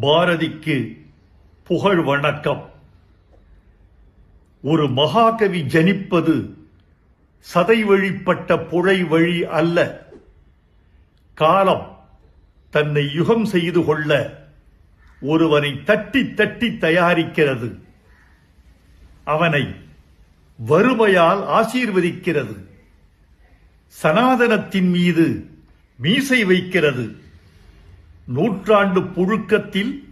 பாரதிக்கு புகழ் வணக்கம். ஒரு மகாகவி ஜனிப்பது சதை வழிப்பட்ட புழை வழி அல்ல. காலம் தன்னை யுகம் செய்து கொள்ள ஒருவனை தட்டி தட்டி தயாரிக்கிறது. அவனை வறுமையால் ஆசீர்வதிக்கிறது. சனாதனத்தின் மீது மீசை வைக்கிறது. நூற்றாண்டு புழுக்கத்தில்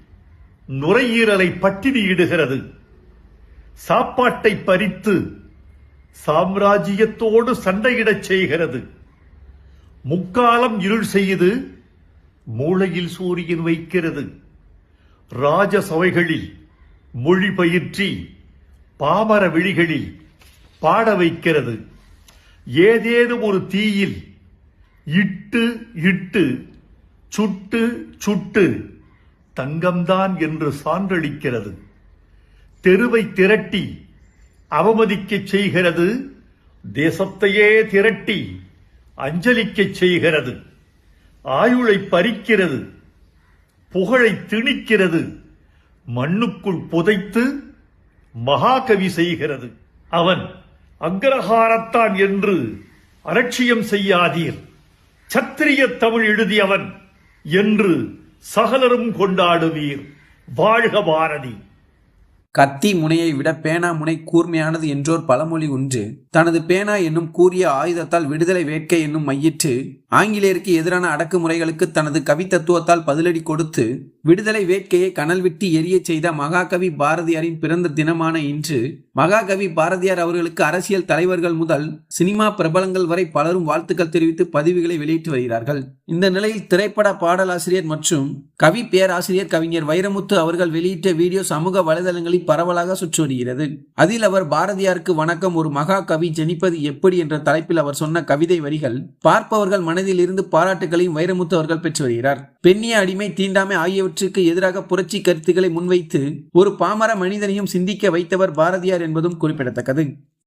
நுரையீரலை பட்டினியிடுகிறது. சாப்பாட்டை பறித்து சாம்ராஜ்யத்தோடு சண்டையிடச் செய்கிறது. முக்காலம் இருள் செய்து மூளையில் சூரியன் வைக்கிறது. ராஜசபைகளில் மொழி பயிற்றி பாமர விழிகளில் பாட வைக்கிறது. ஏதேனும் ஒரு தீயில் இட்டு இட்டு சுட்டு சுட்டு தங்கம்தான் என்று சான்றளிக்கிறது. தெருவை திரட்டி அவமதிக்கச் செய்கிறது. தேசத்தையே திரட்டி அஞ்சலிக்கச் செய்கிறது. ஆயுளை பறிக்கிறது. புகழை திணிக்கிறது. மண்ணுக்குள் புதைத்து மகாகவி செய்கிறது. அவன் அக்ரஹாரத்தான் என்று அலட்சியம் செய்யாதீர். சத்திரிய தமிழ் எழுதியவன் என்று சகலரும் கொண்டாடுவீர். வாழ்க பாரதி. கத்தி முனையை விட பேனா முனை கூர்மையானது என்றோர் பழமொழி ஒன்று. தனது பேனா என்னும் கூறிய ஆயுதத்தால் விடுதலை வேட்கை என்னும் மையிட்டு ஆங்கிலேயருக்கு எதிரான அடக்குமுறைகளுக்கு தனது கவித்தத்துவத்தால் பதிலடி கொடுத்து விடுதலை வேட்கையை கனல் விட்டு எரியச் செய்த மகாகவி பாரதியாரின் பிறந்த தினமான இன்று மகாகவி பாரதியார் அவர்களுக்கு அரசியல் தலைவர்கள் முதல் சினிமா பிரபலங்கள் வரை பலரும் வாழ்த்துக்கள் தெரிவித்து பதிவுகளை வெளியிட்டு வருகிறார்கள். இந்த நிலையில் திரைப்பட பாடலாசிரியர் மற்றும் கவி பேராசிரியர் கவிஞர் வைரமுத்து அவர்கள் வெளியிட்ட வீடியோ சமூக வலைதளங்களில் பரவலாக சுற்றி வருகிறது அதில் அவர் பாரதியாருக்கு வணக்கம் ஒரு மகா கவி ஜனிப்பது எப்படி என்ற தலைப்பில் அவர் சொன்ன கவிதை வரிகள் பார்ப்பவர்கள் மனதில் இருந்து பாராட்டுகளையும் வைரமுத்து அவர்கள் பெற்று வருகிறார். பெண்ணிய அடிமை தீண்டாமை ஆகியவற்றை ஆகியவற்றுக்கு எதிராக புரட்சி கருத்துக்களை முன்வைத்து ஒரு பாமர மனிதனையும் சிந்திக்க வைத்தவர் பாரதியார் என்பதும் குறிப்பிடத்தக்கது.